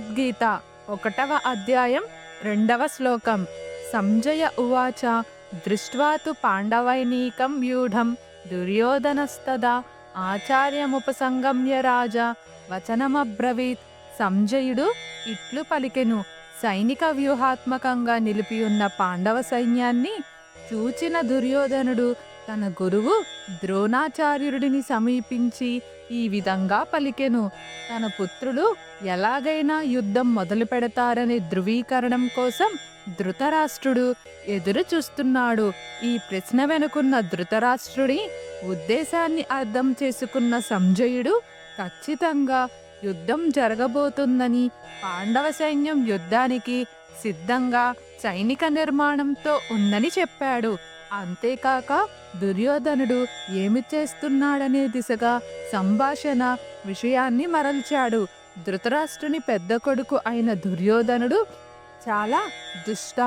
భగవద్గీత ఒకటవ అధ్యాయం రెండవ శ్లోకం. సంజయ ఉవాచ దృష్ట్వాతు పాండవైనీకం వ్యూఢం దుర్యోధనస్తదా ఆచార్యముపసంగమ్య రాజా వచనమబ్రవీత్. సంజయుడు ఇట్లు పలికెను సైనిక వ్యూహాత్మకంగా నిలిపియున్న పాండవ సైన్యాన్ని చూచిన దుర్యోధనుడు తన గురువు ద్రోణాచార్యుడిని సమీపించి ఈ విధంగా పలికెను. తన పుత్రులు ఎలాగైనా యుద్ధం మొదలు పెడతారనే ధృవీకరణం కోసం ధృతరాష్ట్రుడు ఎదురు చూస్తున్నాడు. ఈ ప్రశ్న వెనుకున్న ధృతరాష్ట్రుడి ఉద్దేశాన్ని అర్థం చేసుకున్న సంజయుడు ఖచ్చితంగా యుద్ధం జరగబోతుందని పాండవ సైన్యం యుద్ధానికి సిద్ధంగా సైనిక నిర్మాణంతో ఉందని చెప్పాడు. అంతేకాక దుర్యోధనుడు ఏమి చేస్తున్నాడనే దిశగా సంభాషణ విషయాన్ని మరల్చాడు. ధృతరాష్ట్రుని పెద్ద కొడుకు అయిన దుర్యోధనుడు చాలా దుష్ట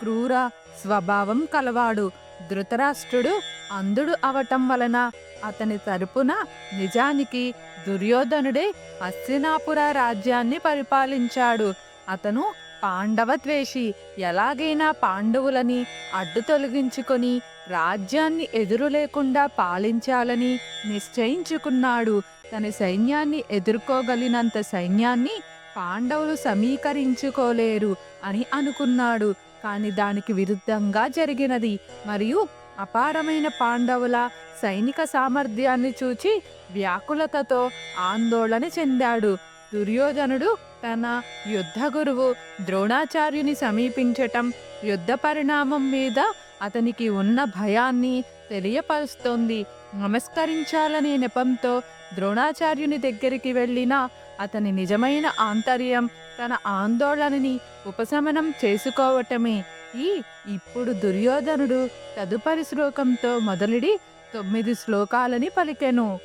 క్రూర స్వభావం కలవాడు. ధృతరాష్ట్రుడు అంధుడు అవటం వలన అతని తరపున నిజానికి దుర్యోధనుడే హస్తినాపుర రాజ్యాన్ని పరిపాలించాడు. అతను పాండవద్వేషి ఎలాగైనా పాండవులని అడ్డు తొలగించుకొని రాజ్యాన్ని ఎదురు లేకుండా పాలించాలని నిశ్చయించుకున్నాడు. తన సైన్యాన్ని ఎదుర్కోగలిగినంత సైన్యాన్ని పాండవులు సమీకరించుకోలేరు అని అనుకున్నాడు. కానీ దానికి విరుద్ధంగా జరిగినది. మరియు అపారమైన పాండవుల సైనిక సామర్థ్యాన్ని చూచి వ్యాకులతతో ఆందోళన చెందాడు. దుర్యోధనుడు తన యుద్ధ గురువు ద్రోణాచార్యుని సమీపించటం యుద్ధ పరిణామం మీద అతనికి ఉన్న భయాన్ని తెలియపరుస్తోంది. నమస్కరించాలనే నెపంతో ద్రోణాచార్యుని దగ్గరికి వెళ్ళిన అతని నిజమైన ఆంతర్యం తన ఆందోళనని ఉపశమనం చేసుకోవటమే. ఈ ఇప్పుడు దుర్యోధనుడు తదుపరి శ్లోకంతో మొదలుడి తొమ్మిది శ్లోకాలని పలికెను.